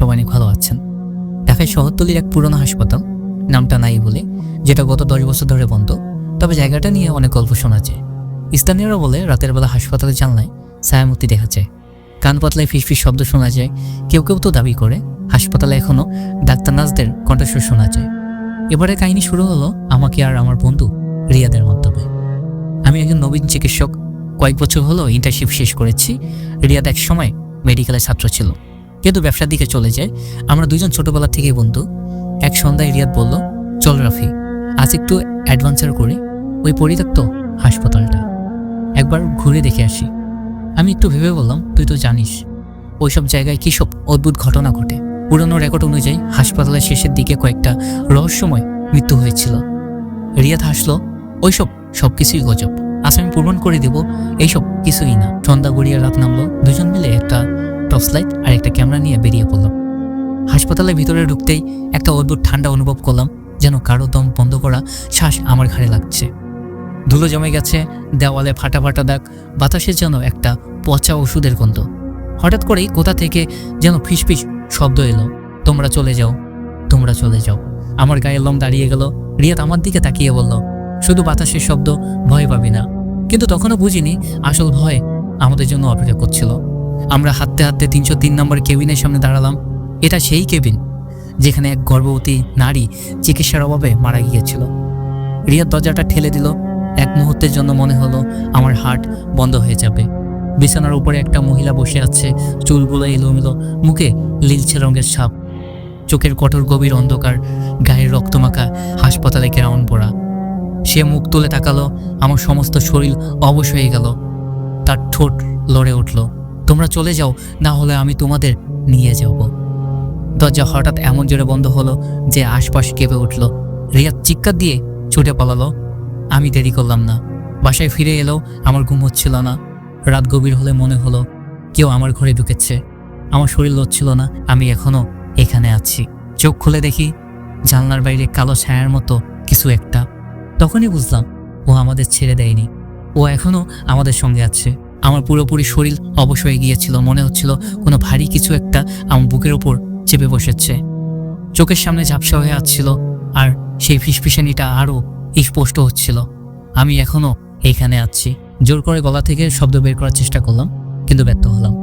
সবাই অনেক ভালো আছেন। ঢাকায় শহরতলির এক পুরনো হাসপাতাল, নামটা নাই বলে, যেটা গত দশ বছর ধরে বন্ধ, তবে জায়গাটা নিয়ে অনেক গল্প শোনা যায়। স্থানীয়রা বলে, রাতের বেলা হাসপাতালে জানলায় ছায়ামূর্তি দেখা যায়। কান পাতলায় ফিসফিস শব্দ শোনা যায়। কেউ কেউ তো দাবি করে, হাসপাতালে এখনও ডাক্তার নার্সদের কণ্ঠস্বর শোনা যায়। এবারে কাহিনী শুরু হলো আমাকে আর আমার বন্ধু রিয়াদের মাধ্যমে। আমি একজন নবীন চিকিৎসক। কয়েক বছর হলো ইন্টার্নশিপ শেষ করেছি। রিয়াদ এক সময় মেডিকেলের ছাত্র ছিল। কিন্তু ব্যবসার দিকে চলে যায়। আমরা দুজন ছোটবেলা থেকেই বন্ধু। এক সন্ধ্যায় রিয়াদ বলল, চল রাফি, আজ একটু অ্যাডভেঞ্চার করে ওই পরিত্যক্ত হাসপাতালটা। একবার ঘুরে দেখে আসি। আমি একটু ভেবে বললাম, তুই তো জানিস, ওইসব জায়গায় কী সব অদ্ভুত ঘটনা ঘটে? পুরনো রেকর্ড অনুযায়ী হাসপাতালের শেষের দিকে কয়েকটা রহস্যময় মৃত্যু হয়েছিল। রিয়াদ হাসলো, ওইসব সব কিছুই গজব। আজ আমি প্রমাণ করে দেব, এইসব কিছুই না। সন্ধ্যা গড়িয়ে রাত নামলো, দুজন মিলে একটা টর্চ লাইট আর একটা ক্যামেরা নিয়ে বেরিয়ে পড়লাম। হাসপাতালের ভিতরে ঢুকতেই একটা অদ্ভুত ঠান্ডা অনুভব করলাম, যেন কারও দম বন্ধ করা শ্বাস আমার ঘাড়ে লাগছে। ধুলো জমে গেছে, দেওয়ালে ফাটা ফাটা দাগ, বাতাসের যেন একটা পচা ওষুধের গন্ধ। হঠাৎ করেই কোথা থেকে যেন ফিসফিস শব্দ এলো, তোমরা চলে যাও, তোমরা চলে যাও। আমার গায়ের লম দাঁড়িয়ে গেল রিয়াত আমার দিকে তাকিয়ে বলল, শুধু বাতাসের শব্দ, ভয় পাবি না। কিন্তু তখনও বুঝিনি, আসল ভয় আমাদের জন্য অপেক্ষা করছিল। আমরা হাঁটতে হাঁটতে তিনশো তিন নম্বর কেবিনের সামনে দাঁড়ালাম। এটা সেই কেবিন যেখানে এক গর্ভবতী নারী চিকিৎসার অভাবে মারা গিয়েছিল। রিয়াদ দরজাটা ঠেলে দিল। এক মুহূর্তের জন্য মনে হলো আমার হার্ট বন্ধ হয়ে যাবে। বিছানার উপরে একটা মহিলা বসে আছে। চুলগুলো এলোমেলো, মুখে লীলছে রঙের সাপ চোখের কঠোর গভীর অন্ধকার, গায়ের রক্তমাখা, হাসপাতালে কেরাউন পড়া। সে মুখ তুলে তাকালো। আমার সমস্ত শরীর অবশ হয়ে গেল। তার ঠোঁট লড়ে উঠল। তোমরা চলে যাও, না হলে আমি তোমাদের নিয়ে যাব। দরজা হঠাৎ এমন জোরে বন্ধ হলো যে আশপাশ কেঁপে উঠল। রিয়াদ চিৎকার দিয়ে ছুটে পালালো। আমি দেরি করলাম না। বাসায় ফিরে এলেও আমার ঘুম হচ্ছিল না। রাত গভীর হলে মনে হলো কেউ আমার ঘরে ঢুকেছে। আমার শরীর লড়ছিল না, আমি এখনও এখানে আছি। চোখ খুলে দেখি জানলার বাইরে কালো ছায়ার মতো কিছু একটা। তখনই বুঝলাম ও আমাদের ছেড়ে দেয়নি। ও এখনও আমাদের সঙ্গে আছে। আমার পুরোপুরি শরীর অবশ হয়ে গিয়েছিল। মনে হচ্ছিল কোনো ভারী কিছু একটা আমার বুকের ওপর চেপে বসেছে। চোখের সামনে ঝাপসা হয়ে আসছিল আর সেই ফিসফিসানিটা আরও স্পষ্ট হচ্ছিল। আমি এখনও এইখানে আছি। জোর করে গলা থেকে শব্দ বের করার চেষ্টা করলাম, কিন্তু ব্যর্থ হলাম।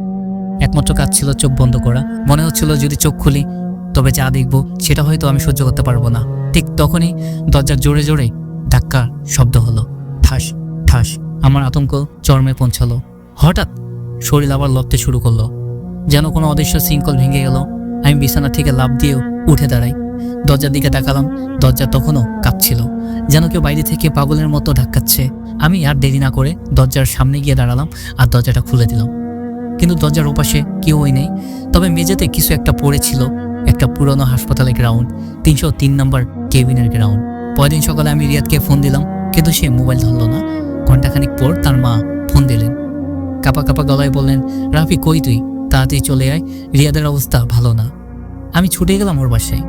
একমাত্র কাজ ছিল চোখ বন্ধ করা। মনে হচ্ছিল যদি চোখ খুলি, তবে যা দেখব সেটা হয়তো আমি সহ্য করতে পারব না। ঠিক তখনই দরজার জোরে জোরে ধাক্কা শব্দ হলো। ঠাস ঠাস আমার আতঙ্ক চরমে পৌঁছালো। হঠাৎ শরীর আবার লড়তে শুরু করল। যেন কোনো অদৃশ্য শৃঙ্খল ভেঙে গেল। আমি বিছানা থেকে লাভ দিয়েও উঠে দাঁড়াই। দরজার দিকে তাকালাম। দরজা তখনও কাঁপছিল। যেন কেউ বাইরে থেকে পাগলের মতো ধাক্কাচ্ছে। আমি আর দেরি না করে দরজার সামনে গিয়ে দাঁড়ালাম আর দরজাটা খুলে দিলাম। কিন্তু দরজার ওপাশে কেউই নেই। তবে মেঝেতে কিছু একটা পড়েছিল। একটা পুরনো হাসপাতালের গ্রাউন্ড। তিনশো তিন নম্বর কেবিনের গ্রাউন্ড। পরদিন সকালে আমি রিয়াদকে ফোন দিলাম। কিন্তু সে মোবাইল ধরলো না। ঘন্টাখানিক পর তার মা ফোন দিলেন। কাপা কাপা গলায় বললেন, রাফি, কই তুই? তাড়াতাড়ি চলে আয়, রিয়াদের অবস্থা ভালো না। আমি ছুটে গেলাম ওর বাসায়।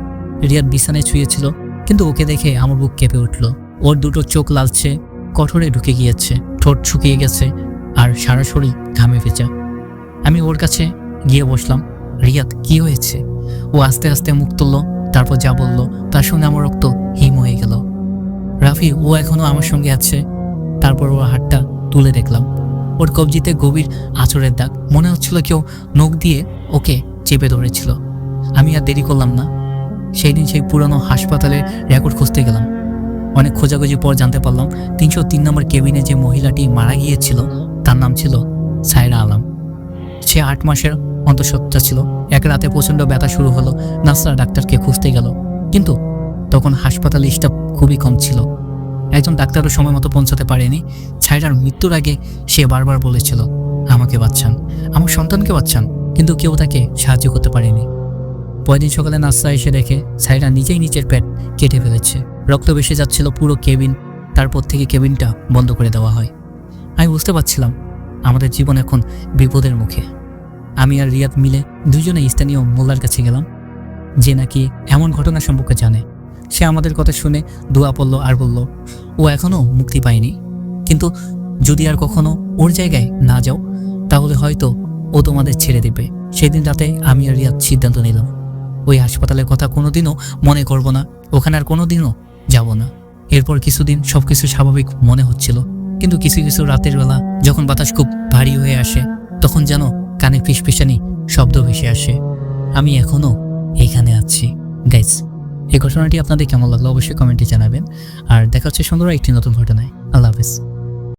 রিয়াদ বিছানায় ছুঁয়েছিল কিন্তু ওকে দেখে আমার বুক কেঁপে উঠল। ওর দুটো চোখ লালছে কঠোরে ঢুকে গিয়েছে, ঠোঁট শুকিয়ে গেছে, আর সারা শরীর ঘামে ভেজা। আমি ওর কাছে গিয়ে বসলাম, রিয়াদ, কি হয়েছে? ও আস্তে আস্তে মুখ তুলল, তারপর যা বলল, তার শুনে আমার রক্ত হিম হয়ে গেল। রাফি, ও এখনও আমার সঙ্গে আছে তারপর ওর হাতটা তুলে দেখলাম। ওর কবজিতে গভীর আচরের দাগ। মনে হচ্ছিল কেউ নখ দিয়ে ওকে চেপে ধরেছিল। আমি আর দেরি করলাম না। সেই দিন সেই পুরনো হাসপাতালের রেকর্ড খুঁজতে গেলাম। অনেক খোঁজাখুঁজি পর জানতে পারলাম তিনশো তিন নম্বর কেবিনে যে মহিলাটি মারা গিয়েছিল, তার নাম ছিল সায়রা আলম। সে আট মাসের অন্তঃসত্ত্বা ছিল। এক রাতে প্রচণ্ড ব্যথা শুরু হলো। নার্সরা ডাক্তারকে খুঁজতে গেল। কিন্তু তখন হাসপাতালে স্টাফ খুবই কম ছিল। একজন ডাক্তারও সময় মতো পৌঁছাতে পারেনি। ছায়রার মৃত্যুর আগে সে বারবার বলেছিল, আমাকে বাঁচান, আমার সন্তানকে বাঁচান। কিন্তু কেউ তাকে সাহায্য করতে পারেনি। পরদিন সকালে নার্সরা এসে দেখে ছায়রা নিজেই নিচের পেট কেটে ফেলেছে। রক্ত বেসে যাচ্ছিল পুরো কেবিন, তারপর থেকে কেবিনটা বন্ধ করে দেওয়া হয়। আমি বুঝতে পারছিলাম, আমাদের জীবন এখন বিপদের মুখে। আমি আর রিয়াদ মিলে দুজনে স্থানীয় মোল্লার কাছে গেলাম, যে নাকি এমন ঘটনা সম্পর্কে জানে। সে আমাদের কথা শুনে দোয়া পড়ল আর বলল, ও এখনও মুক্তি পায়নি। কিন্তু যদি আর কখনো ওর জায়গায় না যাও, তাহলে হয়তো ও তোমাদের ছেড়ে দেবে। সেদিন রাতে আমি আর রিয়াদ সিদ্ধান্ত নিলাম। ওই হাসপাতালের কথা কোনোদিনও মনে করব না। ওখানে আর কোনোদিনও যাব না। এরপর কিছুদিন সব কিছু স্বাভাবিক মনে হচ্ছিল। কিন্তু কিছু কিছু রাতের বেলা যখন বাতাস খুব ভারী হয়ে আসে, তখন যেন কানে ফিসফিসানি শব্দ ভেসে আসে। আমি এখনও এখানে আছি। গাইস এই ঘটনাটি আপনাদের কেমন লাগল অবশ্যই কমেন্টে জানাবেন। আর দেখা হচ্ছে সুন্দর একটি নতুন ঘটনায়। আল্লাহ হাফেজ।